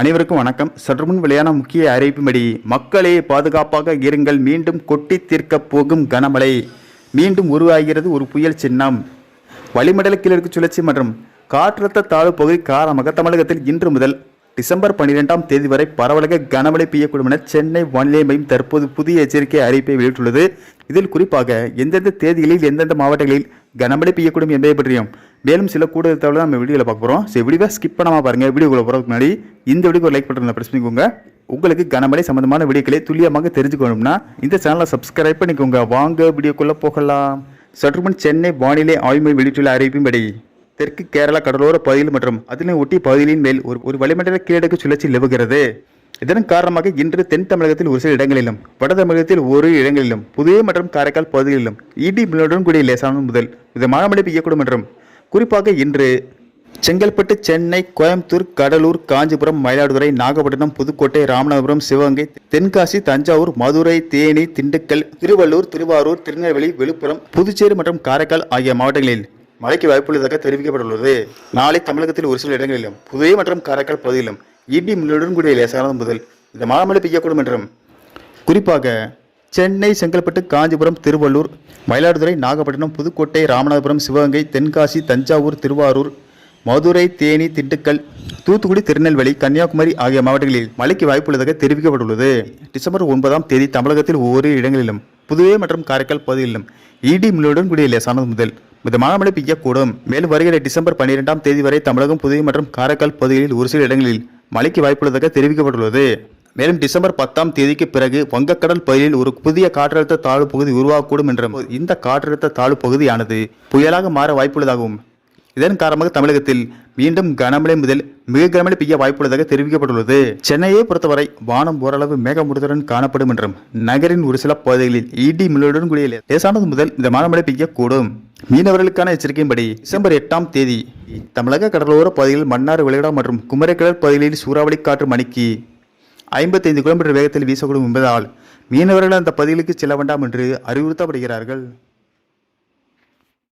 அனைவருக்கும் வணக்கம். சற்று முன் வெளியான முக்கிய அறிவிப்பும்படி மக்களே பாதுகாப்பாக இருங்கள் மீண்டும் கொட்டி தீர்க்கப் போகும் கனமழை. மீண்டும் உருவாகிறது ஒரு புயல் சின்னம். வளிமண்டல கிழக்கு சுழற்சி மற்றும் காற்றழுத்த தாழ்வு பகுதி காரணமாக தமிழகத்தில் இன்று முதல் டிசம்பர் பன்னிரெண்டாம் தேதி வரை பரவலாக கனமழை பெய்யக்கூடும் என சென்னை வானிலை மையம் தற்போது புதிய எச்சரிக்கை அறிவிப்பை வெளியிட்டுள்ளது. இதில் குறிப்பாக எந்தெந்த தேதிகளில் எந்தெந்த மாவட்டங்களில் கனமழை பெய்யக்கூடும் என்பதை பற்றியும் மேலும் சில கூடுதல் தகவல் நம்ம வீடியோவில் பார்க்க போகிறோம் சரி வீடியோவை ஸ்கிப் பண்ணாமல் பாருங்கள் வீடியோக்குள்ள போகிறதுக்கு முன்னாடி இந்த வீடியோக்கு ஒரு லைக் பட்டன் ப்ரெஸ் பண்ணிக்கோங்க. உங்களுக்கு கனமழை சம்மந்தமான வீடியோக்களை துல்லியமாக தெரிஞ்சுக்கணும்னா இந்த சேனலை சப்ஸ்கிரைப் பண்ணிக்கோங்க. வாங்க வீடியோக்குள்ளே போகலாம். சற்றுமுன் சென்னை வானிலை ஆய்வு மையம் வெளியிட்டுள்ள அறிவிப்பின்படி தெற்கு கேரளா கடலோர பகுதியில் மற்றும் அதனை ஒட்டி பகுதிகளின் மேல் ஒரு ஒரு வளிமண்டல கீழடுக்கு சுழற்சி நிலவுகிறது. இதன் காரணமாக இன்று தென் தமிழகத்தில் ஒரு சில இடங்களிலும் வட தமிழகத்தில் ஒரு இடங்களிலும் புதுவை மற்றும் காரைக்கால் பகுதிகளிலும் இடி மின்னலுடன் கூடிய லேசான முதல். இது மழை பெய்யக்கூடும் என்றும் குறிப்பாக இன்று செங்கல்பட்டு சென்னை கோயம்புத்தூர் கடலூர் காஞ்சிபுரம் மயிலாடுதுறை நாகப்பட்டினம் புதுக்கோட்டை ராமநாதபுரம் சிவகங்கை தென்காசி தஞ்சாவூர் மதுரை தேனி திண்டுக்கல் திருவள்ளூர் திருவாரூர் திருநெல்வேலி விழுப்புரம் புதுச்சேரி மற்றும் காரைக்கால் ஆகிய மாவட்டங்களில் மழைக்கு வாய்ப்புள்ளதாக தெரிவிக்கப்பட்டுள்ளது. நாளை தமிழகத்தில் ஒரு சில இடங்களிலும் புதுவை மற்றும் காரைக்கால் பகுதியிலும் இடி மின்னலுடன் கூடிய லேசானது முதல் இந்த மாமழை பெய்யக்கூடும் என்றும் குறிப்பாக சென்னை செங்கல்பட்டு காஞ்சிபுரம் திருவள்ளூர் மயிலாடுதுறை நாகப்பட்டினம் புதுக்கோட்டை ராமநாதபுரம் சிவகங்கை தென்காசி தஞ்சாவூர் திருவாரூர் மதுரை தேனி திண்டுக்கல் தூத்துக்குடி திருநெல்வேலி கன்னியாகுமரி ஆகிய மாவட்டங்களில் மழைக்கு வாய்ப்புள்ளதாக தெரிவிக்கப்பட்டுள்ளது. டிசம்பர் ஒன்பதாம் தேதி தமிழகத்தில் ஒவ்வொரு இடங்களிலும் புதுவை மற்றும் காரைக்கால் பகுதிகளிலும் இடி மின்னலுடன் கூடிய லேசானது முதல் மிதமான மழை பெய்யக்கூடும். மேலும் வருகிற டிசம்பர் பன்னிரெண்டாம் தேதி வரை தமிழகம் புதுவை மற்றும் காரைக்கால் பகுதிகளில் ஒரு சில இடங்களில் மழைக்கு வாய்ப்புள்ளதாக தெரிவிக்கப்பட்டுள்ளது. மேலும் டிசம்பர் பத்தாம் தேதிக்கு பிறகு வங்கக்கடல் பகுதியில் ஒரு புதிய காற்றழுத்த தாழ்வு பகுதி உருவாகக்கூடும் என்றும் இந்த காற்றழுத்த தாழ்வு பகுதியானது புயலாக மாற வாய்ப்புள்ளதாகவும் இதன் காரணமாக தமிழகத்தில் மீண்டும் கனமழை முதல் மிக கனமழை பெய்ய வாய்ப்புள்ளதாக தெரிவிக்கப்பட்டுள்ளது. சென்னையை பொறுத்தவரை வானம் ஓரளவு மேகமூட்டத்துடன் காணப்படும் என்றும் நகரின் ஒரு சில பகுதிகளில் இடி மின்னலுடன் கூடிய லேசானது முதல் இந்த மனமழை பெய்யக்கூடும். மீனவர்களுக்கான எச்சரிக்கையின்படி டிசம்பர் எட்டாம் தேதி தமிழக கடலோர பகுதியில் மன்னார் விளையாடம் மற்றும் குமரக்கடல் பகுதிகளில் சூறாவளி காற்று மணிக்கு ஐம்பத்தைந்து கிலோமீட்டர் வேகத்தில் வீசக்கூடும் என்பதால் மீனவர்கள் அந்த பகுதிகளுக்கு செல்ல வேண்டாம் என்று அறிவுறுத்தப்படுகிறார்கள்.